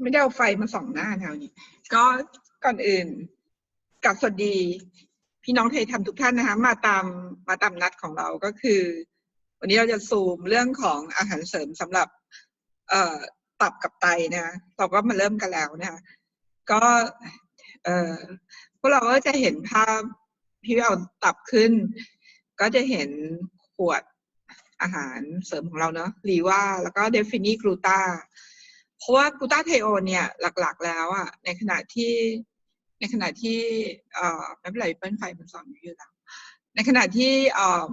ไม่ได้เอาไฟมาส่องหน้าแถวนี้ ก็ก่อนอื่นกับสวัสดี พี่น้องไทยทำทุกท่านนะคะ มาตามมาตามนัดของเราก็คือ วันนี้เราจะซูมเรื่องของอาหารเสริมสำหรับ เอ่อตับกับไตนะเราก็มาเริ่มกันแล้วนะคะก็เอ่อพวกเราก็จะเห็นภาพที่เอาตับขึ้น ก็จะเห็นขวดอาหารเสริมของเราเนาะรีว่าแล้วก็เดฟินีกลูตา ราะว่ากูต้าไทโอนเนี่ยหลัก ๆ แล้วอะในขณะที่ในขณะที่เอ่อไม่เป็นไรเปิ้ลไฟมันสอนอยู่แล้ว ในขณะที่เอ่อ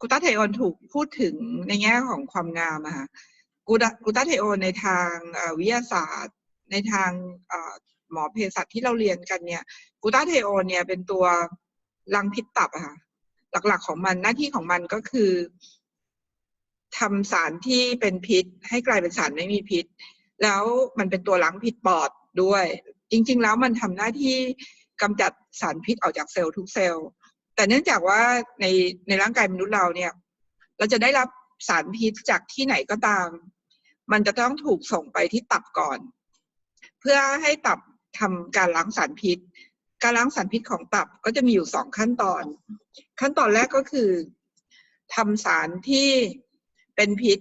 กูต้าไทโอนถูกพูดถึงในแง่ของความงามอะค่ะกูตากูตาไทโอนในทางวิทยาศาสตร์ ในทางหมอเภสัชที่เราเรียนกันเนี่ย กูต้าไทโอนเนี่ยเป็นตัวรังพิษตับอะค่ะหลักๆของมันหน้าที่ของมันก็คือ ทำสารที่เป็นพิษ ให้กลายเป็นสารไม่มีพิษ แล้วมันเป็นตัวล้างพิษปอดด้วย จริง ๆ แล้วมันทำหน้าที่กำจัดสารพิษออกจากเซลล์ทุกเซลล์ แต่เนื่องจากว่าในในร่างกายมนุษย์เราเนี่ย เราจะได้รับสารพิษจากที่ไหนก็ตาม มันจะต้องถูกส่งไปที่ตับก่อน เพื่อให้ตับทำการล้างสารพิษ การล้างสารพิษของตับก็จะมีอยู่สองขั้นตอน ขั้นตอนแรกก็คือทำสารที่ เป็นพิษ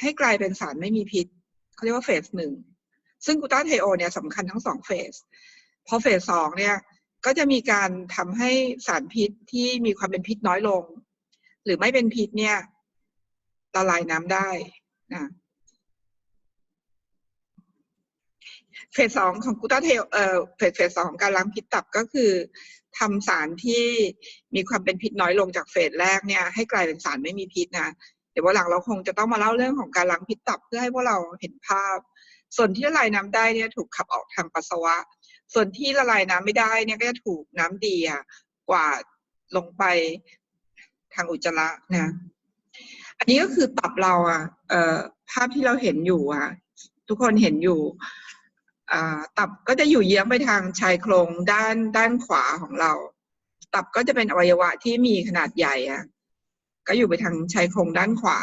ให้กลายเป็นสารไม่มีพิษเขาเรียกว่าเฟสหนึ่งซึ่งกูต้าไทโอเนี่ยสำคัญทั้งสองเฟสพอเฟสสองเนี่ยก็จะมีการทำให้สารพิษที่มีความเป็นพิษน้อยลง หรือไม่เป็นพิษเนี่ยละลายน้ำได้นะเฟสสองของกูต้าไทโอเอ่อเฟสเฟสสองของการล้างพิษตับก็คือทำสารที่มีความเป็นพิษน้อยลงจากเฟสแรกเนี่ย ให้กลายเป็นสารไม่มีพิษนะ ดี๋ยววันหลังเราคงจะต้องมาเล่าเรื่องของการล้างพิษตับเพื่อให้พวกเราเห็นภาพ ส่วนที่ละลายน้ำได้เนี่ยถูกขับออกทางปัสสาวะ ส่วนที่ละลายน้ำไม่ได้เนี่ยก็จะถูกน้ำดีอะกว่าลงไปทางอุจจาระนะ อันนี้ก็คือตับเราอะเอ่อภาพที่เราเห็นอยู่อะ ทุกคนเห็นอยู่อ่าตับก็จะอยู่เยื้องไปทางชายโครงด้านด้านขวาของเรา ตับก็จะเป็นอวัยวะที่มีขนาดใหญ่อะ ก็อยู่ไปทางชายโครงด้านขวา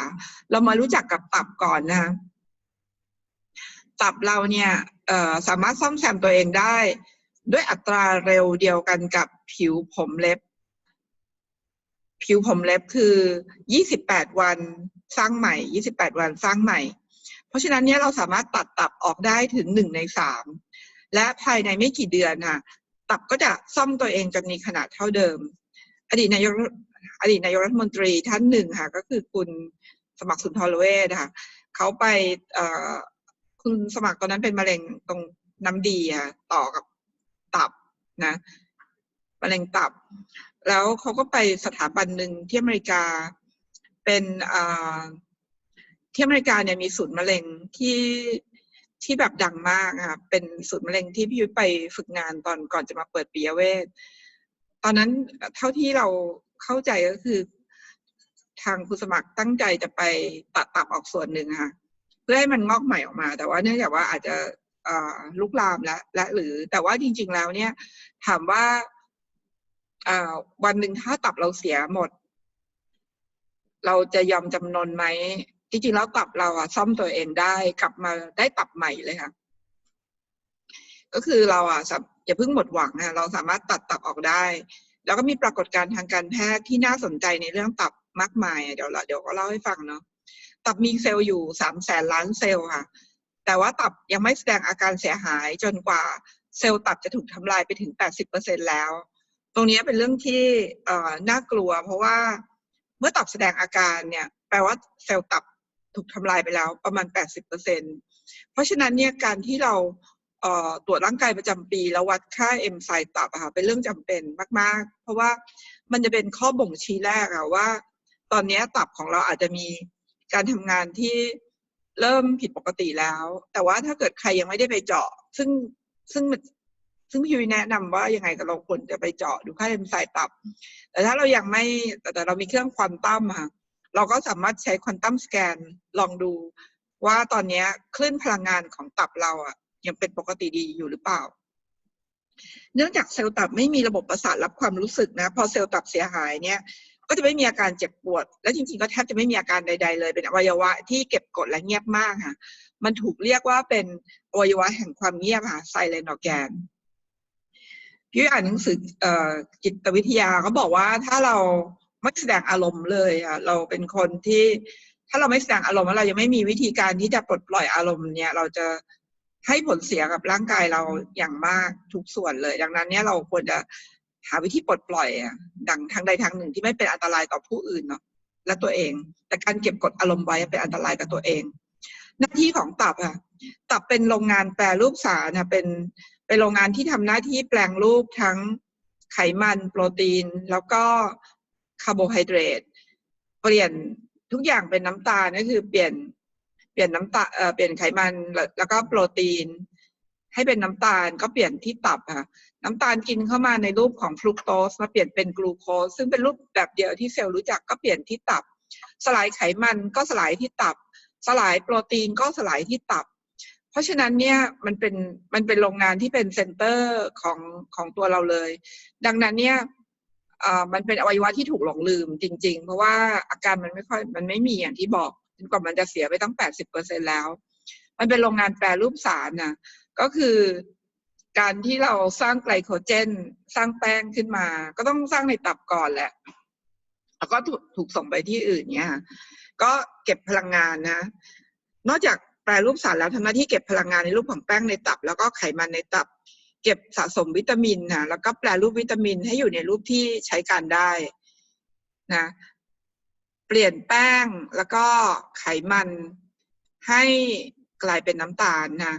เรามารู้จักกับตับก่อนนะตับเราเนี่ยสามารถซ่อมแซมตัวเองได้ ด้วยอัตราเร็วเดียวกันกับผิวผมเล็บ ผิวผมเล็บคือ 28 วันสร้างใหม่ 28 วันสร้างใหม่ เพราะฉะนั้นเนี่ยเราสามารถตัดตับออกได้ถึงหนึ่งในสามและภายในไม่กี่เดือนค่ะตับก็จะซ่อมตัวเองจนมีขนาดเท่าเดิม อดีตนายก อดีตนายกรัฐมนตรีท่านหนึ่งค่ะก็คือคุณสมัครสุนทรเวชค่ะเขาไปคุณสมัครตอนนั้นเป็นมะเร็งตรงน้ำดีค่ะต่อกับตับนะมะเร็งตับ แล้วเขาก็ไปสถาบันหนึ่งที่อเมริกาเป็นอ่าที่อเมริกาเนี่ยมีศูนย์มะเร็งที่ที่แบบดังมากค่ะเป็นศูนย์มะเร็งที่พี่ยุ้ยไปฝึกงานตอนก่อนจะมาเปิดปิยเวทตอนนั้นเท่าที่เรา เข้าใจก็คือ ทางคุณสมัครตั้งใจจะไปตัดตับออกส่วนหนึ่งค่ะเพื่อให้มันงอกใหม่ออกมา แต่ว่าเนื่องจากว่าอาจจะลุกลามและและหรือแต่ว่าจริง ๆ แล้วเนี่ย ถามว่าวันหนึ่งถ้าตับเราเสียหมด เราจะยอมจำนนไหมจริงๆแล้วตับเราอะซ่อมตัวเองได้กลับมาได้ตับใหม่เลยค่ะ ก็คือเราอะอย่าเพิ่งหมดหวังนะเราสามารถตัดตับออกได้ แล้วก็มีปรากฏการณ์ทางการแพทย์ที่น่าสนใจในเรื่องตับมากมาย เดี๋ยวเราเดี๋ยวก็เล่าให้ฟังเนาะตับมีเซลล์อยู่สามแสนล้านเซลล์ค่ะ แต่ว่าตับยังไม่แสดงอาการเสียหายจนกว่าเซลล์ตับจะถูกทำลายไปถึง 80%แล้ว ตรงนี้เป็นเรื่องที่น่ากลัว เพราะว่าเมื่อตับแสดงอาการเนี่ยแปลว่าเซลล์ตับถูกทำลายไปแล้วประมาณ 80%เพราะฉะนั้นเนี่ยการที่เรา ตรวจร่างกายประจำปี แล้ววัดค่าเอนไซม์ตับอะค่ะเป็นเรื่องจำเป็นมาก ๆ เพราะว่ามันจะเป็นข้อบ่งชี้แรกอะว่า ตอนนี้ตับของเราอาจจะมีการทำงานที่เริ่มผิดปกติแล้ว แต่ว่าถ้าเกิดใครยังไม่ได้ไปเจาะ ซึ่งซึ่งซึ่งพี่ยุ้ยแนะนำว่ายังไงก็เราควรจะไปเจาะดูค่าเอนไซม์ตับ แต่ถ้าเรายังไม่แต่เรามีเครื่องควอนตัมค่ะเราก็สามารถใช้ควอนตัมสแกนลองดูว่าตอนนี้คลื่นพลังงานของตับเราอะ ยังเป็นปกติดีอยู่หรือเปล่า เนื่องจากเซลล์ตับไม่มีระบบประสาทรับความรู้สึกนะ พอเซลล์ตับเสียหายเนี่ย ก็จะไม่มีอาการเจ็บปวด และจริงๆ ก็แทบจะไม่มีอาการใด ๆ เลย เป็นอวัยวะที่เก็บกดและเงียบมากค่ะ มันถูกเรียกว่าเป็นอวัยวะแห่งความเงียบค่ะไซเลนออแกนพี่อ่านหนังสือเอ่อจิตวิทยาเขาบอกว่าถ้าเราไม่แสดงอารมณ์เลยอะเราเป็นคนที่ ถ้าเราไม่แสดงอารมณ์แล้วเรายังไม่มีวิธีการที่จะปลดปล่อยอารมณ์เนี่ย เราจะ ให้ผลเสียกับร่างกายเราอย่างมากทุกส่วนเลย ดังนั้นเนี่ยเราควรจะหาวิธีปลดปล่อยอะดังทางใดทางหนึ่งที่ไม่เป็นอันตรายต่อผู้อื่นเนาะและตัวเอง แต่การเก็บกดอารมณ์ไว้เป็นอันตรายกับตัวเอง หน้าที่ของตับอะตับเป็นโรงงานแปรรูปสารนะเป็นเป็นโรงงานที่ทำหน้าที่แปลงรูปทั้งไขมันโปรตีน แล้วก็คาร์โบไฮเดรตเปลี่ยนทุกอย่างเป็นน้ำตาลก็คือเปลี่ยน เปลี่ยนน้ำตาเอ่อเปลี่ยนไขมันแล้วก็โปรตีน ให้เป็นน้ำตาลก็เปลี่ยนที่ตับค่ะน้ำตาลกินเข้ามาในรูปของฟรุกโตสมาเปลี่ยนเป็นกลูโคสซึ่งเป็นรูปแบบเดียวที่เซลล์รู้จักก็เปลี่ยนที่ตับ สลายไขมันก็สลายที่ตับ สลายโปรตีนก็สลายที่ตับ เพราะฉะนั้นเนี่ยมันเป็นมันเป็นโรงงานที่เป็นเซ็นเตอร์ของของตัวเราเลย ดังนั้นเนี่ยมันเป็นอวัยวะที่ถูกหลงลืมจริง ๆ เพราะว่าอาการมันไม่ค่อยมันไม่มีอย่างที่บอก จนกว่ามันจะเสียไปตั้งแปดสิบเปอร์เซ็นแล้ว มันเป็นโรงงานแปรรูปสารนะก็คือการที่เราสร้างไกลโคเจน สร้างแป้งขึ้นมา ก็ต้องสร้างในตับก่อนแหละ แล้วก็ถูกถูกส่งไปที่อื่นเนี่ยก็เก็บพลังงานนะ นอกจากแปรรูปสารแล้วทำหน้าที่เก็บพลังงานในรูปของแป้งในตับ แล้วก็ไขมันในตับ เก็บสะสมวิตามินนะแล้วก็แปรรูปวิตามินให้อยู่ในรูปที่ใช้การได้นะ ลี่ยนแป้งแล้วก็ไขมันให้กลายเป็นน้ำตาลนะ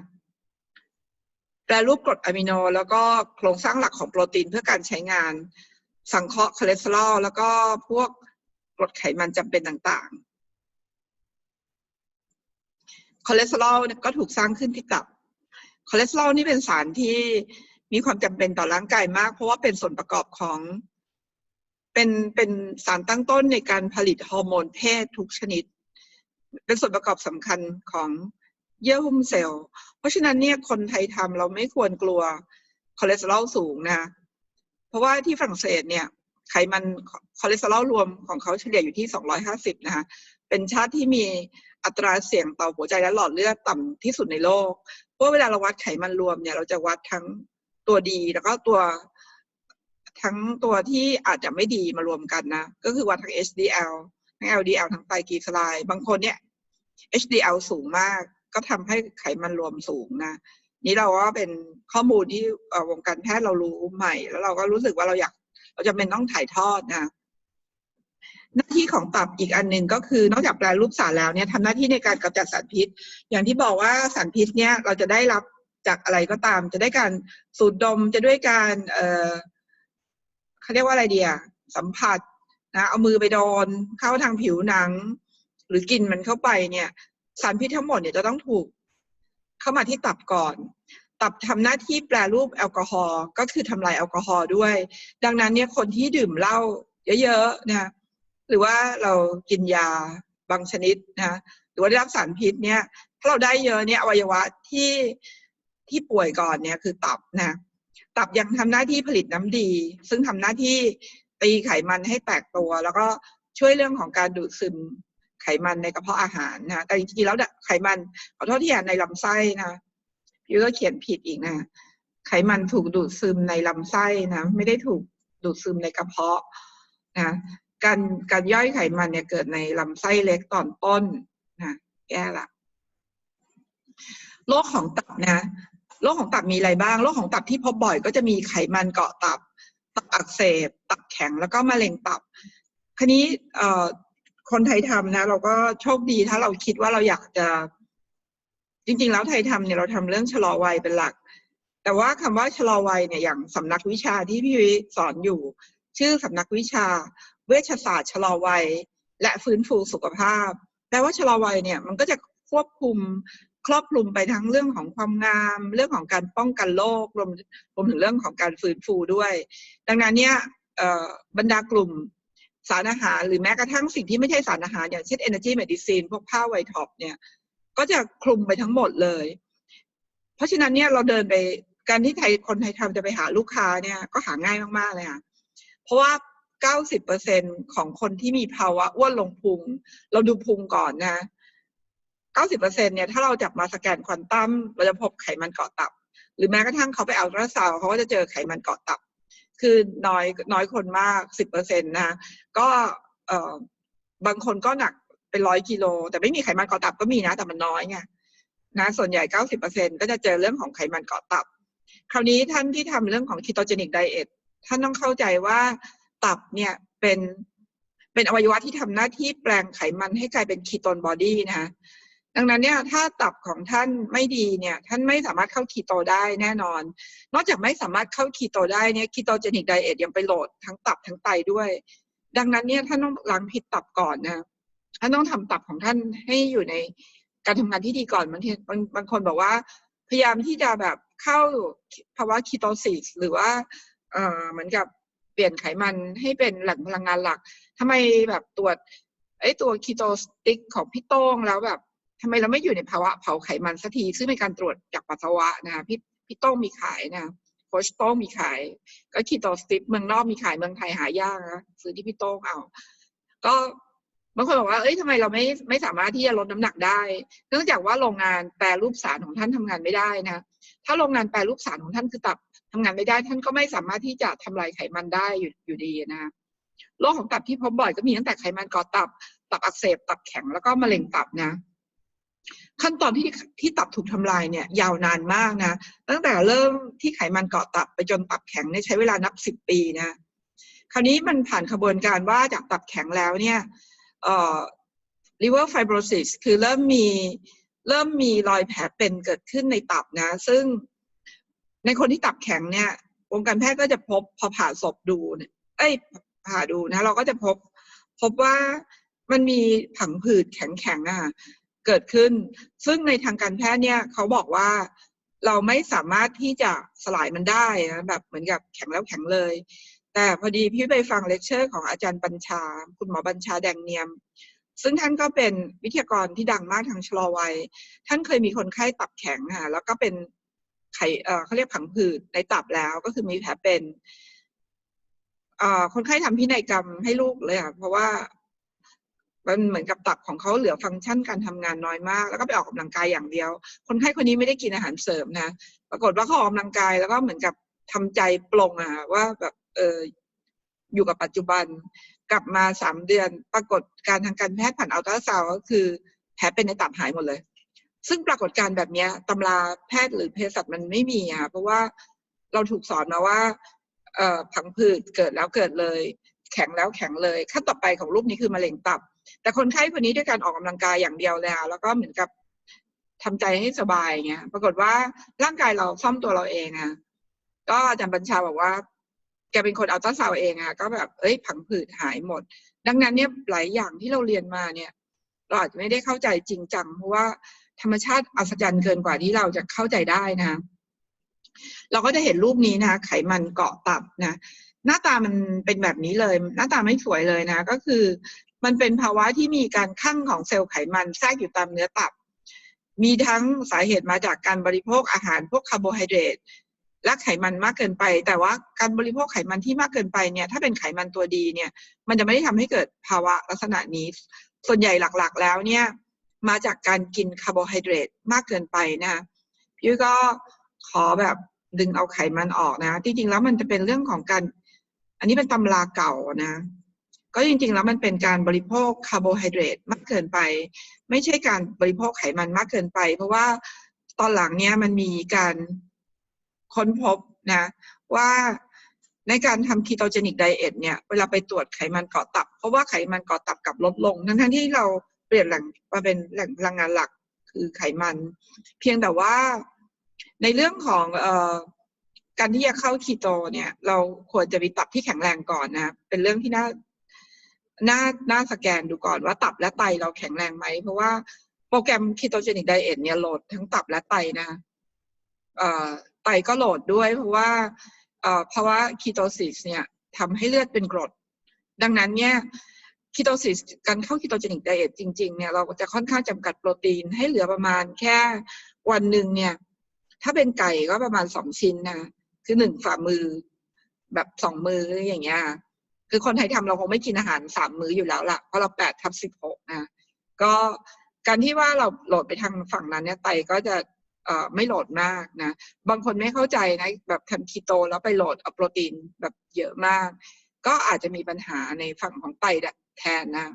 แปรรูปกรดอะมิโน แล้วก็โครงสร้างหลักของโปรตีนเพื่อการใช้งาน สังเคราะห์คอเลสเตอรอลแล้วก็พวกกรดไขมันจำเป็นต่างๆ คอเลสเตอรอลก็ถูกสร้างขึ้นที่ตับ คอเลสเตอรอลนี่เป็นสารที่มีความจำเป็นต่อร่างกายมาก เพราะว่าเป็นส่วนประกอบของ เป็นเป็นสารตั้งต้นในการผลิตฮอร์โมนเพศทุกชนิด เป็นส่วนประกอบสำคัญของเยื่อหุ้มเซลล์ เพราะฉะนั้นเนี่ยคนไทยทำเราไม่ควรกลัวคอเลสเตอรอลสูงนะ เพราะว่าที่ฝรั่งเศสเนี่ยไขมันคอเลสเตอรอลรวมของเขาเฉลี่ยอยู่ที่ 250 นะคะ เป็นชาติที่มีอัตราเสี่ยงต่อหัวใจและหลอดเลือดต่ำที่สุดในโลก เพราะเวลาเราวัดไขมันรวมเนี่ยเราจะวัดทั้งตัวดีแล้วก็ตัว ทั้งตัวที่อาจจะไม่ดีมารวมกันนะ ก็คือวัดทั้ง HDL ทั้ง LDL ทั้งไตรกลีเซอไรด์บางคนเนี่ย HDL สูงมาก ก็ทำให้ไขมันรวมสูงนะ นี่เราว่าเป็นข้อมูลที่วงการแพทย์เรารู้ใหม่ แล้วเราก็รู้สึกว่าเราอยาก เราจะเป็นต้องถ่ายทอดนะหน้าที่ของตับอีกอันหนึ่งก็คือนอกจากแปลรูปสารแล้วเนี่ยทำหน้าที่ในการกำจัดสารพิษ อย่างที่บอกว่าสารพิษเนี่ยเราจะได้รับจากอะไรก็ตาม จะได้การสูดดมจะด้วยการเออ เขาเรียกว่าอะไรเดียสัมผัสนะเอามือไปโดนเข้าทางผิวหนัง หรือกินมันเข้าไปเนี่ย สารพิษทั้งหมดเนี่ยจะต้องถูกเข้ามาที่ตับก่อน ตับทำหน้าที่แปรรูปแอลกอฮอล์ก็คือทำลายแอลกอฮอล์ด้วย ดังนั้นเนี่ยคนที่ดื่มเหล้าเยอะๆนะหรือว่าเรากินยาบางชนิดนะหรือว่าได้รับสารพิษเนี่ยถ้าเราได้เยอะเนี่ยอวัยวะที่ที่ป่วยก่อนเนี่ยคือตับนะ ตับยังทำหน้าที่ผลิตน้ำดี ซึ่งทำหน้าที่ตีไขมันให้แตกตัว แล้วก็ช่วยเรื่องของการดูดซึมไขมันในกระเพาะอาหารนะแต่จริงๆแล้วไขมันขอโทษที่อ่านในลำไส้นะพี่ก็เขียนผิดอีกนะ ไขมันถูกดูดซึมในลำไส้นะ ไม่ได้ถูกดูดซึมในกระเพาะนะการการย่อยไขมันเนี่ยเกิดในลำไส้เล็กตอนต้นนะแก้ละโรคของตับนะ โรคของตับมีอะไรบ้างโรคของตับที่พบบ่อย ก็จะมีไขมันเกาะตับ ตับอักเสบ ตับแข็งแล้วก็มะเร็งตับคันนี้คนไทยทำนะ เราก็โชคดีถ้าเราคิดว่าเราอยากจะ จริง ๆ แล้วไทยทำเนี่ยเราทำเรื่องชะลอวัยเป็นหลัก แต่ว่าคำว่าชะลอวัยเนี่ยอย่างสำนักวิชาที่พี่วิสอนอยู่ ชื่อสำนักวิชา เวชศาสตร์ชะลอวัย และฟื้นฟูสุขภาพแปลว่าชะลอวัยเนี่ย มันก็จะควบคุม ครอบคลุมไปทั้งเรื่องของความงาม เรื่องของการป้องกันโรครวมรวมถึงเรื่องของการฟื้นฟูด้วย ดังนั้นเนี่ยบรรดากลุ่มสารอาหาร หรือแม้กระทั่งสิ่งที่ไม่ใช่สารอาหาร อย่างเช่น energy medicine พวกผ้าไวท็อปเนี่ยก็จะคลุมไปทั้งหมดเลย เพราะฉะนั้นเนี่ยเราเดินไปการที่ไทยคนไทยทำจะไปหาลูกค้าเนี่ยก็หาง่ายมากๆเลยค่ะเพราะว่า90%ของคนที่มีภาวะอ้วนลงพุง เราดูพุงก่อนนะ 90%เนี่ยถ้าเราจับมาสแกนควอนตัมเราจะพบไขมันเกาะตับ หรือแม้กระทั่งเขาไปเอาราซาวเขาก็จะเจอไขมันเกาะตับ คือน้อยน้อยคนมาก 10%นะก็เอ่อบางคนก็หนักเป็นร้อยกิโล แต่ไม่มีไขมันเกาะตับก็มีนะแต่มันน้อยไงนะส่วนใหญ่ 90%ก็จะเจอเรื่องของไขมันเกาะตับ คราวนี้ท่านที่ทำเรื่องของ ketogenic diet ท่านต้องเข้าใจว่าตับเนี่ยเป็นเป็นอวัยวะที่ทำหน้าที่แปลงไขมันให้กลายเป็นคีโตนบอดี้นะคะ ดังนั้นเนี่ยถ้าตับของท่านไม่ดีเนี่ยท่านไม่สามารถเข้าคีโตได้แน่นอน นอกจากไม่สามารถเข้าคีโตได้เนี่ยคีโตเจนิกไดเอทยังไปโหลดทั้งตับทั้งไตด้วย ดังนั้นเนี่ยท่านต้องล้างพิษตับก่อนนะท่านต้องทำตับของท่านให้อยู่ในการทำงานที่ดีก่อนบางทีบางบางคนบอกว่า พยายามที่จะแบบเข้าภาวะคีโตซิสหรือว่าเอ่อเหมือนกับเปลี่ยนไขมันให้เป็นแหล่งพลังงานหลักทำไมแบบตรวจไอ้ตัวคีโตสติ๊กของพี่โต้งแล้วแบบ ทำไมเราไม่อยู่ในภาวะเผาไขมันสักที ซึ่งเป็นการตรวจจากปัสสาวะนะคะพี่พี่โต้งมีขายนะโคชโต้งมีขาย ก็คีโตสติ๊กเมืองนอกมีขายเมืองไทยหายากนะซื้อที่พี่โต้งเอา ก็บางคนบอกว่า เอ้ยทำไมเราไม่ไม่สามารถที่จะลดน้ำหนักได้ เนื่องจากว่าโรงงานแปรรูปสารของท่านทำงานไม่ได้นะ ถ้าโรงงานแปรรูปสารของท่านคือตับทำงานไม่ได้ ท่านก็ไม่สามารถที่จะทำลายไขมันได้อยู่อยู่ดีนะโรคของตับที่พบบ่อยก็มีตั้งแต่ไขมันก่อตับ ตับอักเสบ ตับแข็งแล้วก็มะเร็งตับนะ ขั้นตอนที่ที่ตับถูกทำลายเนี่ยยาวนานมากนะ ตั้งแต่เริ่มที่ไขมันเกาะตับไปจนตับแข็งเนี่ยใช้เวลานับสิบปีนะ คราวนี้มันผ่านขบวนการว่าจากตับแข็งแล้วเนี่ยเอ่อ liver fibrosis คือเริ่มมีเริ่มมีรอยแผลเป็นเกิดขึ้นในตับนะ ซึ่งในคนที่ตับแข็งเนี่ยวงการแพทย์ก็จะพบพอผ่าศพดูเนี่ยเอ้ยผ่าดูนะ เราก็จะพบพบว่ามันมีผังผืดแข็งๆอะ เกิดขึ้น ซึ่งในทางการแพทย์เนี่ยเขาบอกว่าเราไม่สามารถที่จะสลายมันได้นะแบบเหมือนกับแข็งแล้วแข็งเลย แต่พอดีพี่ไปฟังเลคเชอร์ของอาจารย์บัญชา คุณหมอบัญชาแดงเนียม ซึ่งท่านก็เป็นวิทยากรที่ดังมากทางชะลอวัย ท่านเคยมีคนไข้ตับแข็งค่ะแล้วก็เป็นไขเอ่เขาเรียกผังผืดในตับแล้วก็คือมีแผลเป็นคนไข้ทำพินัยกรรมให้ลูกเลยค่ะเพราะว่า มันเหมือนกับตับของเขาเหลือฟังก์ชันการทำงานน้อยมาก แล้วก็ไปออกกำลังกายอย่างเดียว คนไข้คนนี้ไม่ได้กินอาหารเสริมนะปรากฏว่าเขาออกกำลังกายแล้วก็เหมือนกับทำใจปลงอะว่าแบบเอออยู่กับปัจจุบันกลับมาสามเดือน ปรากฏการทางการแพทย์ผ่านอัลตราซาวก็คือแผลเป็นในตับหายหมดเลย ซึ่งปรากฏการแบบนี้ตำราแพทย์หรือเภสัชมันไม่มีอะเพราะว่าเราถูกสอนมาว่าเอ่อผังผืดเกิดแล้วเกิดเลย แข็งแล้วแข็งเลยขั้นต่อไปของรูปนี้คือมะเร็งตับ แต่คนไข้คนนี้ด้วยการออกกำลังกายอย่างเดียวเลยค่ะแล้วก็เหมือนกับทำใจให้สบายเงี้ย ปรากฏว่าร่างกายเราซ่อมตัวเราเองอะก็อาจารย์บัญชาบอกว่า แกเป็นคนเอาต้าซาวเองอะก็แบบเอ้ยผังผืดหายหมด ดังนั้นเนี่ยหลายอย่างที่เราเรียนมาเนี่ย เราอาจจะไม่ได้เข้าใจจริงจังเพราะว่าธรรมชาติอัศจรรย์เกินกว่าที่เราจะเข้าใจได้นะ เราก็จะเห็นรูปนี้นะ ไขมันเกาะตับนะหน้าตามันเป็นแบบนี้เลย หน้าตาไม่สวยเลยนะ ก็คือ มันเป็นภาวะที่มีการคั่งของเซลล์ไขมันแทรกอยู่ตามเนื้อตับ มีทั้งสาเหตุมาจากการบริโภคอาหารพวกคาร์โบไฮเดรตและไขมันมากเกินไป แต่ว่าการบริโภคไขมันที่มากเกินไปเนี่ย ถ้าเป็นไขมันตัวดีเนี่ย มันจะไม่ได้ทำให้เกิดภาวะลักษณะนี้ ส่วนใหญ่หลักๆ แล้วเนี่ย มาจากการกินคาร์โบไฮเดรตมากเกินไปนะพี่ก็ขอแบบดึงเอาไขมันออกนะ จริงๆแล้วมันจะเป็นเรื่องของการ อันนี้เป็นตำราเก่านะ ก็จริงๆ แล้วมันเป็นการบริโภคคาร์โบไฮเดรตมากเกินไป ไม่ใช่การบริโภคไขมันมากเกินไป เพราะว่าตอนหลังเนี้ยมันมีการค้นพบนะ ว่าในการทำคีโตเจนิกไดเอทเนี่ยเวลาไปตรวจไขมันเกาะตับ เพราะว่าไขมันเกาะตับกับลดลง ทั้งๆที่เราเปลี่ยนแหล่งมาเป็นแหล่งพลังงานหลักคือไขมัน เพียงแต่ว่าในเรื่องของเอ่อการที่จะเข้าคีโตเนี่ย เราควรจะมีตับที่แข็งแรงก่อนนะ เป็นเรื่องที่น่า หน่าหน่าสแกนดูก่อนว่าตับและไตเราแข็งแรงไหม เพราะว่าโปรแกรมคีโตเจนิกไดเอทเนี่ยโหลดทั้งตับและไตนะเอ่อไตก็โหลดด้วย เพราะว่าเอ่อภาวะคีโตซิสเนี่ยทำให้เลือดเป็นกรด ดังนั้นเนี่ยคีโตซิสการเข้าคีโตเจนิกไดเอทจริงๆเนี่ยเราจะค่อนข้างจำกัดโปรตีนให้เหลือประมาณแค่วันหนึ่งเนี่ย ถ้าเป็นไก่ก็ประมาณสองชิ้นนะ คือหนึ่งฝ่ามือ แบบสองมืออย่างเงี้ย คือคนไทยทำเราคงไม่กินอาหารสามมื้ออยู่แล้วล่ะ เพราะเราแปดทับสิบหกนะก็การที่ว่าเราโหลดไปทางฝั่งนั้นเนี่ยไตก็จะเอ่อไม่โหลดมากนะ บางคนไม่เข้าใจนะ แบบทำคีโตแล้วไปโหลดเอาโปรตีนแบบเยอะมาก ก็อาจจะมีปัญหาในฝั่งของไตแทนนะ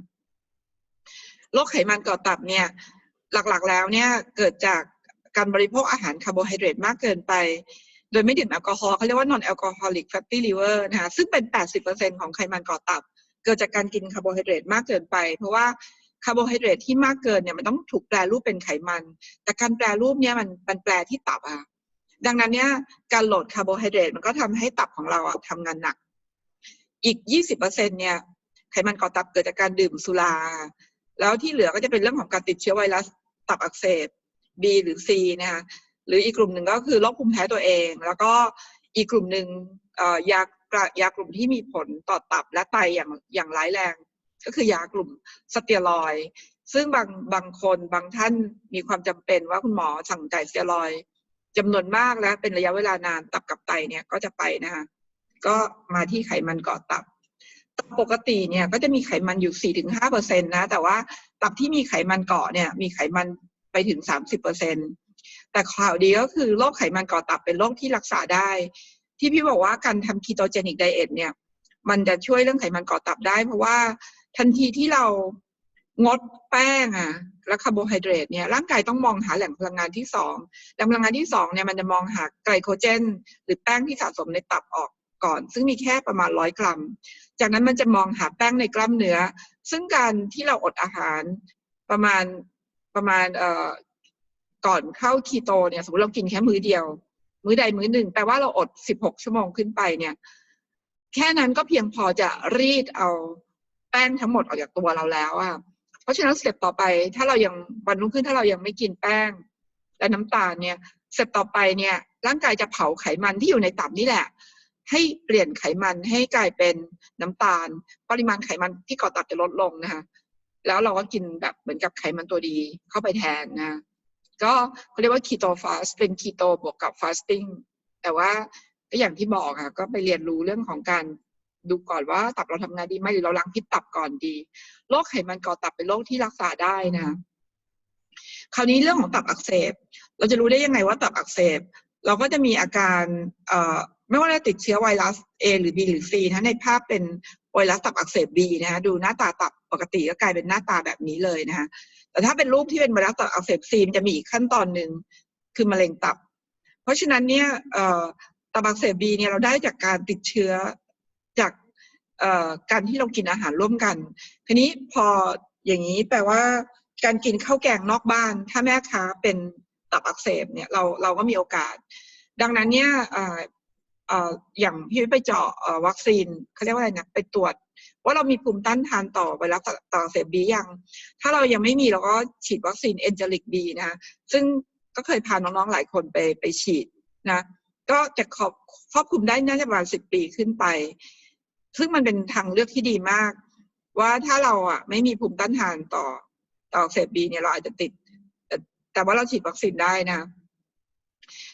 โรคไขมันก่อตับเนี่ย หลักๆแล้วเนี่ยเกิดจากการบริโภคอาหารคาร์โบไฮเดรตมากเกินไป โดยไม่ดื่มแอลกอฮอล์เขาเรียกว่า non alcoholic fatty liver นะคะซึ่งเป็น 80%ของไขมันก่อตับ เกิดจากการกินคาร์โบไฮเดรตมากเกินไป เพราะว่าคาร์โบไฮเดรตที่มากเกินเนี่ยมันต้องถูกแปลรูปเป็นไขมัน แต่การแปลรูปเนี่ยมันมันแปลที่ตับอะดังนั้นเนี่ยการโหลดคาร์โบไฮเดรตมันก็ทำให้ตับของเราอะทำงานหนัก อีก 20%เนี่ยไขมันก่อตับเกิดจากการดื่มสุรา แล้วที่เหลือก็จะเป็นเรื่องของการติดเชื้อไวรัสตับอักเสบ B หรือ C นะคะ หรืออีกกลุ่มหนึ่งก็คือโรคภูมิแพ้ตัวเอง แล้วก็อีกกลุ่มหนึ่งยายากลุ่มที่มีผลต่อตับและไตอย่างอย่างร้ายแรง ก็คือยากลุ่มสเตียรอย ซึ่งบางบางคนบางท่านมีความจำเป็นว่าคุณหมอสั่งจ่ายสเตียรอยด์จำนวนมากและเป็นระยะเวลานานตับกับไตเนี่ยก็จะไปนะคะก็มาที่ไขมันเกาะตับปกติเนี่ยก็จะมีไขมันอยู่ 4-5เปอร์เซ็นต์นะ แต่ว่าตับที่มีไขมันเกาะเนี่ยมีไขมันไปถึง 30เปอร์เซ็นต์ แต่ข่าวดีก็คือโรคไขมันก่อตับเป็นโรคที่รักษาได้ ที่พี่บอกว่าการทำคีโตเจนิกไดเอทเนี่ย มันจะช่วยเรื่องไขมันก่อตับได้ เพราะว่าทันทีที่เรางดแป้งอะและคาร์โบไฮเดรตเนี่ยร่างกายต้องมองหาแหล่งพลังงานที่สองแหล่งพลังงานที่สองเนี่ยมันจะมองหาไกลโคเจน หรือแป้งที่สะสมในตับออกก่อน ซึ่งมีแค่ประมาณร้อยกรัม จากนั้นมันจะมองหาแป้งในกล้ามเนื้อ ซึ่งการที่เราอดอาหารประมาณประมาณเอ่อ ก่อนเข้าคีโตเนี่ยสมมติเรากินแค่มื้อเดียว มื้อใดมื้อหนึ่งแปลว่าเราอด 16 ชั่วโมงขึ้นไปเนี่ย แค่นั้นก็เพียงพอจะรีดเอาแป้งทั้งหมดออกจากตัวเราแล้วอะเพราะฉะนั้นสเต็ปต่อไป ถ้าเรายังวันรุ่งขึ้นถ้าเรายังไม่กินแป้ง และน้ำตาลเนี่ยสเต็ปต่อไปเนี่ย ร่างกายจะเผาไขมันที่อยู่ในตับนี่แหละ ให้เปลี่ยนไขมันให้กลายเป็นน้ำตาล ปริมาณไขมันที่ก่อตับจะลดลงนะคะแล้วเราก็กินแบบเหมือนกับไขมันตัวดีเข้าไปแทนนะ ก็เขาเรียกว่าคีโตฟาสเป็นคีโตบวกกับฟาสติ้งแต่ว่าก็อย่างที่บอกค่ะก็ไปเรียนรู้เรื่องของการดูก่อนว่าตับเราทำงานดีไหมหรือเราล้างพิษตับก่อนดีโรคไขมันก่อตับเป็นโรคที่รักษาได้นะ คราวนี้เรื่องของตับอักเสบ เราจะรู้ได้ยังไงว่าตับอักเสบ เราก็จะมีอาการเอ่อไม่ว่าจะติดเชื้อไวรัส A หรือ B หรือ C นะในภาพเป็นไวรัสตับอักเสบ B นะคะดูหน้าตาตับ ปกติก็กลายเป็นหน้าตาแบบนี้เลยนะคะแต่ถ้าเป็นรูปที่เป็นไวรัสตับอักเสบ C มันจะมีอีกขั้นตอนหนึ่งคือมะเร็งตับ เพราะฉะนั้นเนี่ยตับอักเสบ B เนี่ยเราได้จากการติดเชื้อจากการที่เรากินอาหารร่วมกัน ทีนี้พออย่างนี้แปลว่าการกินข้าวแกงนอกบ้าน ถ้าแม่ค้าเป็นตับอักเสบเนี่ยเราเราก็มีโอกาส ดังนั้นเนี่ยอย่างพี่ไปเจาะวัคซีนเขาเรียกว่าอะไรนะไปตรวจ ว่าเรามีภูมิต้านทานต่อไวรัสต่อเสบบียัง ถ้าเรายังไม่มีเราก็ฉีดวัคซีนเอนเจลิกบีนะซึ่งก็เคยพาน้องๆหลายคนไปไปฉีดนะก็จะครอบครอบคลุมได้น่าจะประมาณสิบปีขึ้นไป ซึ่งมันเป็นทางเลือกที่ดีมาก ว่าถ้าเราอะไม่มีภูมิต้านทานต่อต่อเสบบีเนี่ยเราอาจจะติด แต่แต่ว่าเราฉีดวัคซีนได้นะ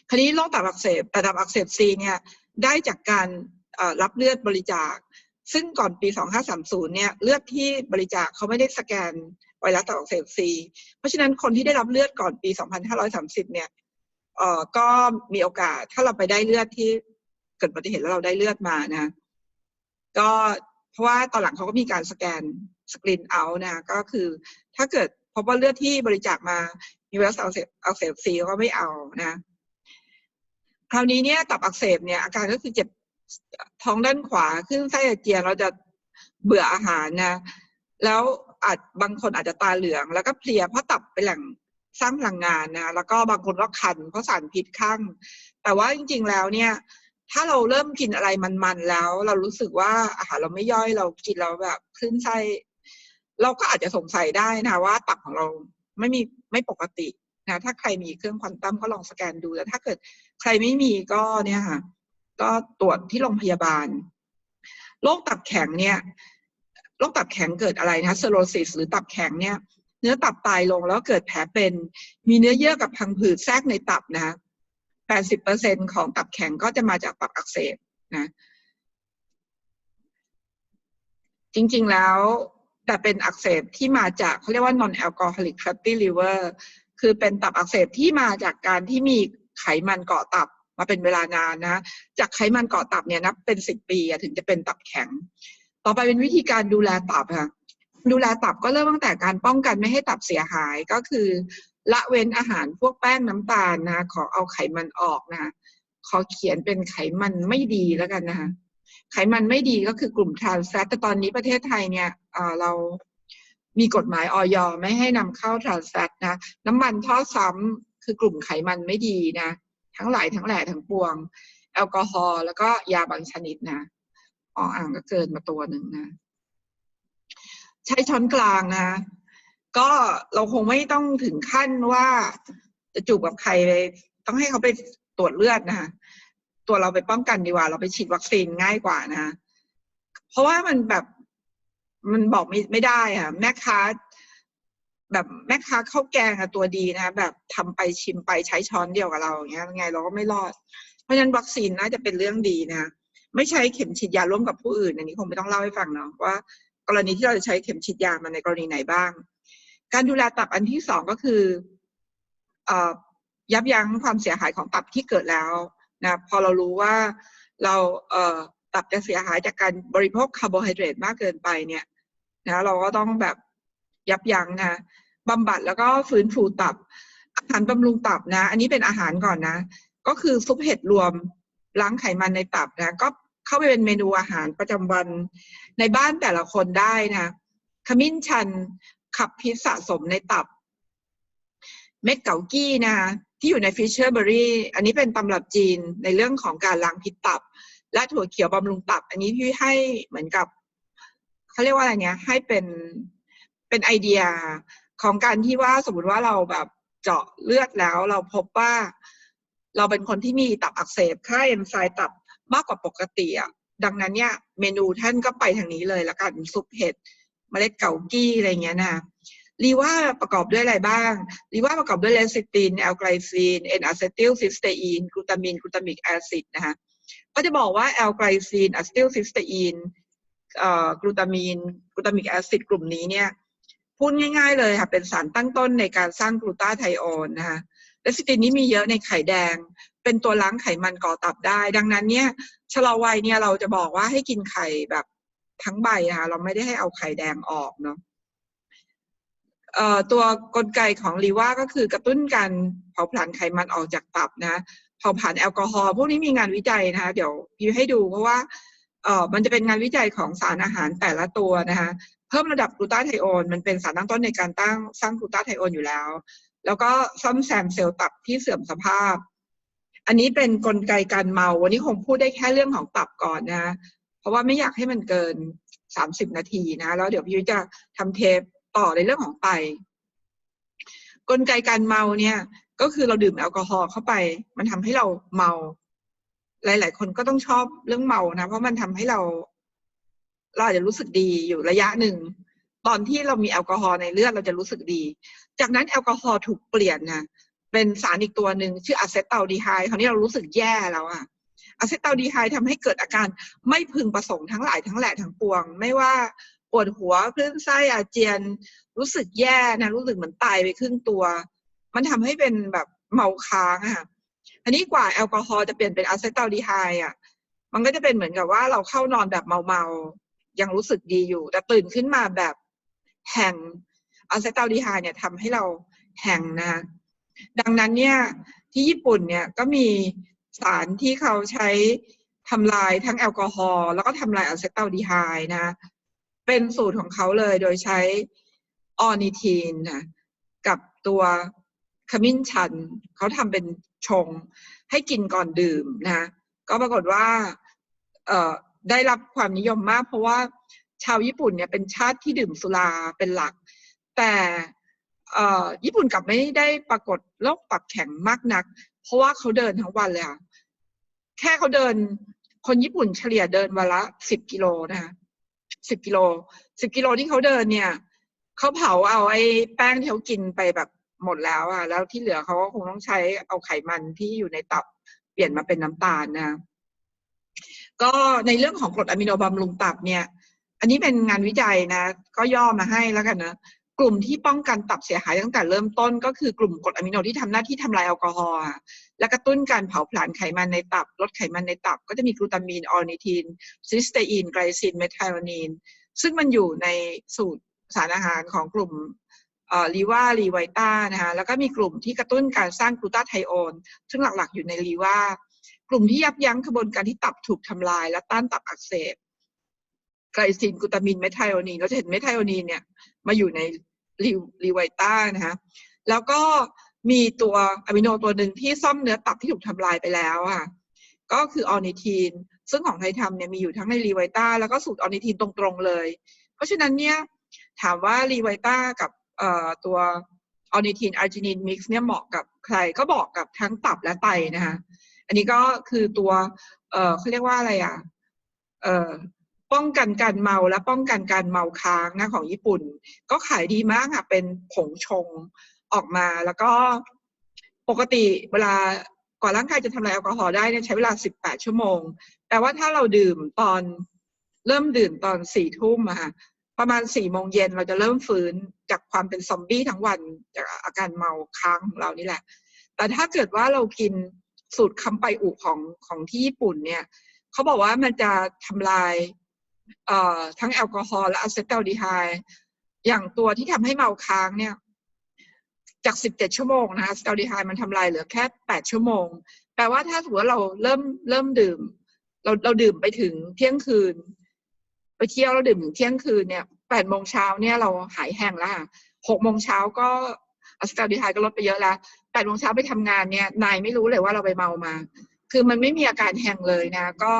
คราวนี้โรคตับอักเสบแต่ตับอักเสบซีเนี่ยได้จากการรับเลือดบริจาค ซึ่งก่อนปี 2530 เนี่ยเลือดที่บริจาคเขาไม่ได้สแกนไวรัสตับอักเสบซีเพราะฉะนั้นคนที่ได้รับเลือดก่อนปี 2530 เนี่ยเอ่อก็มีโอกาสถ้าเราไปได้เลือดที่เกิดอุบัติเหตุแล้วเราได้เลือดมานะ ก็เพราะว่าตอนหลังเขาก็มีการสแกนสกรีนเอานะ ก็คือถ้าเกิดพบว่าเลือดที่บริจาคมามีไวรัสอักเสบซีก็ไม่เอานะ คราวนี้เนี่ยตับอักเสบเนี่ยอาการก็คือเจ็บ ท้องด้านขวาขึ้นไส้อาเจียนเราจะเบื่ออาหารนะ แล้วอาจบางคนอาจจะตาเหลือง แล้วก็เพลียเพราะตับเป็นแหล่งสร้างพลังงานนะแล้วก็บางคนก็คันเพราะสารพิษข้าง แต่ว่าจริง ๆ แล้วเนี่ย ถ้าเราเริ่มกินอะไรมันๆแล้ว เรารู้สึกว่าอาหารเราไม่ย่อยเรากินแล้วแบบขึ้นไส้เราก็อาจจะสงสัยได้นะว่าตับของเราไม่มีไม่ปกตินะถ้าใครมีเครื่องควอนตัมก็ลองสแกนดูแต่ถ้าเกิดใครไม่มีก็เนี่ยค่ะ ก็ตรวจที่โรงพยาบาล โรคตับแข็งเนี่ยโรคตับแข็งเกิดอะไรนะเซโรซิสหรือตับแข็งเนี่ย เนื้อตับตายลงแล้วเกิดแผลเป็น มีเนื้อเยื่อกับพังผืดแทรกในตับนะแปดสิบเปอร์เซ็นของตับแข็งก็จะมาจากตับอักเสบนะ จริงๆแล้วแต่เป็นอักเสบที่มาจากเขาเรียกว่า non alcoholic fatty liver คือเป็นตับอักเสบที่มาจากการที่มีไขมันเกาะตับ มาเป็นเวลานานนะจากไขมันเกาะตับเนี่ยนับเป็นสิบปีถึงจะเป็นตับแข็ง ต่อไปเป็นวิธีการดูแลตับค่ะดูแลตับก็เริ่มตั้งแต่การป้องกันไม่ให้ตับเสียหายก็คือ ละเว้นอาหารพวกแป้งน้ำตาลนะขอเอาไขมันออกนะขอเขียนเป็นไขมันไม่ดีแล้วกันนะคะไขมันไม่ดีก็คือกลุ่มทรานส์แฟตแต่ตอนนี้ประเทศไทยเนี่ยเรามีกฎหมายออยไม่ให้นำเข้าทรานส์แฟตนะ น้ำมันทอดซ้ำคือกลุ่มไขมันไม่ดีนะ ทั้งหลายทั้งแหล่ทั้งปวง แอลกอฮอล์แล้วก็ยาบางชนิดนะออ่างก็เกินมาตัวหนึ่งนะ ใช้ช้อนกลางนะ ก็เราคงไม่ต้องถึงขั้นว่าจะจูบกับใครเลย ต้องให้เขาไปตรวจเลือดนะคะตัวเราไปป้องกันดีกว่า เราไปฉีดวัคซีนง่ายกว่านะ เพราะว่ามันแบบมันบอกไม่ไม่ได้อะแม่ค้า แบบแม่ค้าข้าวแกงอะตัวดีนะ แบบทำไปชิมไปใช้ช้อนเดียวกับเราอย่างเงี้ยไงเราก็ไม่รอด เพราะฉะนั้นวัคซีนน่าจะเป็นเรื่องดีนะไม่ใช้เข็มฉีดยาร่วมกับผู้อื่นอันนี้คงไม่ต้องเล่าให้ฟังเนาะว่า กรณีที่เราจะใช้เข็มฉีดยามันในกรณีไหนบ้าง การดูแลตับอันที่สองก็คืออยับยั้งความเสียหายของตับที่เกิดแล้วนะพอเรารู้ว่าเราเอ่อตับจะเสียหายจากการบริโภคคาร์โบไฮเดรตมากเกินไปเนี่ยนะเราก็ต้องแบบ ยับยั้งนะบำบัดแล้วก็ฟื้นฟูตับ อาหารบำรุงตับนะ อันนี้เป็นอาหารก่อนนะ ก็คือซุปเห็ดรวมล้างไขมันในตับนะ ก็เข้าไปเป็นเมนูอาหารประจำวันในบ้านแต่ละคนได้นะขมิ้นชันขับพิษสะสมในตับ เม็ดเกากี้นะ ที่อยู่ในฟิชเชอร์เบอรี่อันนี้เป็นตำรับจีนในเรื่องของการล้างพิษตับ และถั่วเขียวบำรุงตับ อันนี้พี่ให้เหมือนกับเขาเรียกว่าอะไรเนี่ยให้เป็น เป็นไอเดียของการที่ว่าสมมติว่าเราแบบเจาะเลือดแล้ว เราพบว่า เราเป็นคนที่มีตับอักเสบค่าเอนไซม์ตับมากกว่าปกติอะดังนั้นเนี่ย เมนูท่านก็ไปทางนี้เลยละกันซุปเห็ดเมล็ดเกากี้อะไรเงี้ยนะรีว่าประกอบด้วยอะไรบ้าง รีว่าประกอบด้วยเลซิติน แอลไกลซีน เอ็นอะเซติลซิสเตอีน กลูตามิน กลูตามิกแอซิดนะคะ ก็จะบอกว่าแอลไกลซีนอะเซติลซิสเตอีนกลูตามีน กลูตามิกแอซิดกลุ่มนี้เนี่ย พูดง่าย ๆ เลยค่ะเป็นสารตั้งต้นในการสร้างกลูตาไทโอนนะคะเลซิตินนี้มีเยอะในไข่แดง เป็นตัวล้างไขมันก่อตับได้ ดังนั้นเนี่ยชะลอวัยเนี่ยเราจะบอกว่าให้กินไข่แบบทั้งใบค่ะเราไม่ได้ให้เอาไข่แดงออกเนาะตัวกลไกของลีว่าก็คือกระตุ้นการเผาผลาญไขมันออกจากตับนะเผาผลาญแอลกอฮอล์พวกนี้มีงานวิจัยนะคะเดี๋ยวพี่ให้ดูเพราะว่าเออมันจะเป็นงานวิจัยของสารอาหารแต่ละตัวนะคะ เพิ่มระดับกลูตาไทโอนมันเป็นสารตั้งต้นในการตั้งสร้างกลูตาไทโอนอยู่แล้ว แล้วก็ซ่อมแซมเซลล์ตับที่เสื่อมสภาพ อันนี้เป็นนกลไกการเมา วันนี้คงพูดได้แค่เรื่องของตับก่อนนะ เพราะว่าไม่อยากให้มันเกินสามสิบนาทีนะ แล้วเดี๋ยวพี่จะทำเทปต่อในเรื่องของไตกลไกการเมาเนี่ยก็คือเราดื่มแอลกอฮอล์เข้าไป มันทำให้เราเมา หลาย ๆ คนก็ต้องชอบเรื่องเมานะ เพราะมันทำให้เรา เราอาจจะรู้สึกดีอยู่ระยะหนึ่ง ตอนที่เรามีแอลกอฮอล์ในเลือดเราจะรู้สึกดี จากนั้นแอลกอฮอล์ถูกเปลี่ยนนะเป็นสารอีกตัวหนึ่งชื่ออะเซตัลดีไฮด์คราวนี้เรารู้สึกแย่แล้วอะอะเซตัลดีไฮด์ทำให้เกิดอาการไม่พึงประสงค์ทั้งหลายทั้งแหล่ทั้งปวง ไม่ว่าปวดหัวคลื่นไส้อาเจียน รู้สึกแย่นะรู้สึกเหมือนตายไปครึ่งตัว มันทำให้เป็นแบบเมาค้างอะอันนี้กว่าแอลกอฮอล์จะเปลี่ยนเป็นอะเซตัลดีไฮอะมันก็จะเป็นเหมือนกับว่าเราเข้านอนแบบเมา ยังรู้สึกดีอยู่ แต่ตื่นขึ้นมาแบบแห่งอะเซตัลดีไฮเนี่ยทำให้เราแห่งนะดังนั้นเนี่ยที่ญี่ปุ่นเนี่ยก็มีสารที่เขาใช้ทำลายทั้งแอลกอฮอล์แล้วก็ทำลายอะเซตัลดีไฮนะ เป็นสูตรของเขาเลยโดยใช้ออนิทีนนะกับตัวขมิ้นชัน เขาทำเป็นชงให้กินก่อนดื่มนะ ก็ปรากฏว่าเอ่อ ได้รับความนิยมมาก เพราะว่าชาวญี่ปุ่นเนี่ยเป็นชาติที่ดื่มสุราเป็นหลัก แต่ญี่ปุ่นกลับไม่ได้ปรากฏโรคตับแข็งมากนัก เพราะว่าเขาเดินทั้งวันเลยค่ะแค่เขาเดิน คนญี่ปุ่นเฉลี่ยเดินวันละสิบกิโลนะคะสิบกิโลสิบกิโลที่เขาเดินเนี่ยเขาเผาเอาไอ้แป้งที่เขากินไปแบบหมดแล้วอะแล้วที่เหลือเขาก็คงต้องใช้เอาไขมันที่อยู่ในตับเปลี่ยนมาเป็นน้ำตาลนะ ก็ในเรื่องของกรดอะมิโนบำรุงตับเนี่ย อันนี้เป็นงานวิจัยนะ ก็ย่อมาให้แล้วกันนะกลุ่มที่ป้องกันตับเสียหายตั้งแต่เริ่มต้น ก็คือกลุ่มกรดอะมิโนที่ทำหน้าที่ทำลายแอลกอฮอล์และกระตุ้นการเผาผลาญไขมันในตับ ลดไขมันในตับ ก็จะมีกลูตามีนออร์นิทินซิสเตอีนไกลซินเมทไทโอนีนซึ่งมันอยู่ในสูตรสารอาหารของกลุ่มลีว่าลีไวต้านะคะแล้วก็มีกลุ่มที่กระตุ้นการสร้างกลูตาไทโอนซึ่งหลักๆ อยู่ในลีว่า กลุ่มที่ยับยั้งกระบวนการที่ตับถูกทำลาย และต้านตับอักเสบไกลซินกูตามินเมทไทโอนีนเราจะเห็นเมทไทโอนีนเนี่ย มาอยู่ในลีไวต้านะคะแล้วก็มีตัวอะมิโนตัวหนึ่งที่ซ่อมเนื้อตับที่ถูกทำลายไปแล้วอะก็คือออนิทีน ซึ่งของไทยทำเนี่ยมีอยู่ทั้งในรีไวต้าแล้วก็สูตรออนิทีนตรงๆเลย เพราะฉะนั้นเนี่ยถามว่ารีไวต้ากับตัวออนิทีนอาร์จินินมิกซ์เนี่ยเหมาะกับใครก็บอกกับทั้งตับและไตนะคะ อันนี้ก็คือตัวเออเขาเรียกว่าอะไรอะเออป้องกันการเมาและป้องกันการเมาค้างนะของญี่ปุ่น ก็ขายดีมากค่ะเป็นผงชงออกมาแล้วก็ปกติเวลาก่อนร่างกายจะทำลายแอลกอฮอล์ได้เนี่ยใช้เวลา 18 ชั่วโมง แต่ว่าถ้าเราดื่มตอนเริ่มดื่มตอนสี่ทุ่มอะค่ะประมาณสี่โมงเย็นเราจะเริ่มฟื้นจากความเป็นซอมบี้ทั้งวันจากอาการเมาค้างของเรานี่แหละ แต่ถ้าเกิดว่าเรากิน สูตรคำไปอุของของที่ญี่ปุ่นเนี่ยเขาบอกว่ามันจะทำลายทั้งแอลกอฮอล์และอะเซตัลดีไฮด์อย่างตัวที่ทำให้เมาค้างเนี่ย จาก 17 ชั่วโมงนะคะสตาลดีไฮมันทำลายเหลือแค่ 8 ชั่วโมง แปลว่าถ้าถือว่าเราเริ่มเริ่มดื่ม เราเราดื่มไปถึงเที่ยงคืน ไปเที่ยวเราดื่มถึงเที่ยงคืนเนี่ย8โมงเช้าเนี่ยเราหายแห้งแล้ว6โมงเช้าก็อะสตาลดีไฮก็ลดไปเยอะแล้ว 8โมงเช้าไปทำงานเนี่ยนายไม่รู้เลยว่าเราไปเมามา คือมันไม่มีอาการแห้งเลยนะ ก็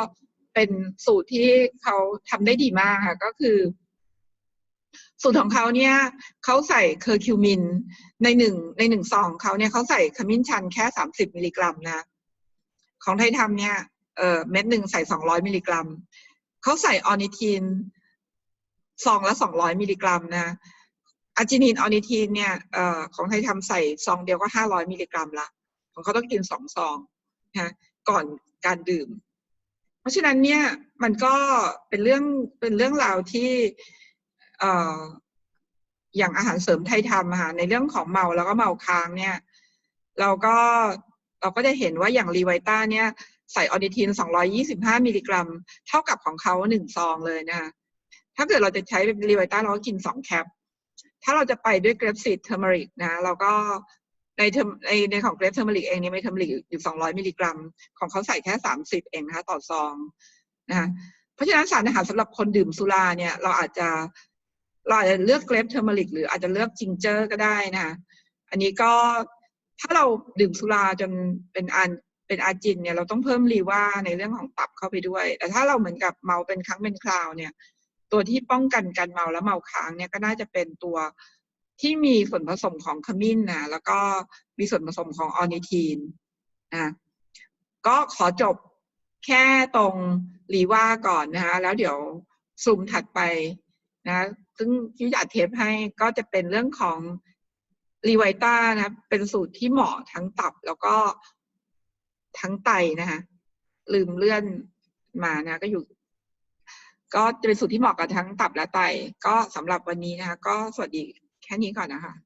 เป็นสูตรที่เขาทำได้ดีมากค่ะ ก็คือ สูตรของเขาเนี่ยเขาใส่เคอร์คิวมิน ในหนึ่งในหนึ่งซองเขาเนี่ยเขาใส่ขมิ้นชันแค่สามสิบมิลลิกรัมนะ ของไทยทำเนี่ยเออเม็ดหนึ่งใส่สองร้อยมิลลิกรัมเขาใส่ออนิทินซองละสองร้อยมิลลิกรัมนะ อาจินินออนิทินเนี่ยอของไทยทำใส่ซองเดียวก็ห้าร้อยมิลลิกรัมละ ของเขาต้องกินสองซองนะก่อนการดื่ม เพราะฉะนั้นเนี่ยมันก็เป็นเรื่องเป็นเรื่องราวที่เออย่างอาหารเสริมไทยทำอะค่ะในเรื่องของเมาแล้วก็เมาค้างเนี่ย เราก็เราก็จะเห็นว่าอย่างรีไวต้าเนี่ยใส่ออนิทิน 225 มิลลิกรัม เท่ากับของเขาหนึ่งซองเลยนะคะถ้าเกิดเราจะใช้รีไวต้าเราก็กินสองแคป ถ้าเราจะไปด้วยเกรปซีดเทอร์มริกนะเราก็ในเทในในของเกรปเทอร์มริกเองนี่ไม่เทอร์มริกอยู่ 200 มิลลิกรัม ของเขาใส่แค่ 30 เองนะคะต่อซองนะคะเพราะฉะนั้นสารอาหารสำหรับคนดื่มสุราเนี่ย เราอาจจะเราอาจจะเลือกเกรปเทอร์มริกหรืออาจจะเลือกจิงเจอร์ก็ได้นะคะอันนี้ก็ถ้าเราดื่มสุราจนเป็นอันเป็นอาจินเนี่ยเราต้องเพิ่มรีว่าในเรื่องของตับเข้าไปด้วย แต่ถ้าเราเหมือนกับเมาเป็นครั้งเป็นคราวเนี่ย ตัวที่ป้องกันการเมาและเมาค้างเนี่ยก็น่าจะเป็นตัวที่มีส่วนผสมของขมิ้นนะแล้วก็มีส่วนผสมของออนิทีนนะก็ขอจบแค่ตรงรีว่าก่อนนะคะแล้วเดี๋ยวซูมถัดไปนะซึ่งที่จัดเทปให้ก็จะเป็นเรื่องของรีไวต้านะเป็นสูตรที่เหมาะทั้งตับแล้วก็ทั้งไตนะคะลืมเลื่อนมานะก็อยู่ ก็จะเป็นสูตรที่เหมาะกับทั้งตับและไต ก็สำหรับวันนี้นะคะ ก็สวัสดีแค่นี้ก่อนนะคะ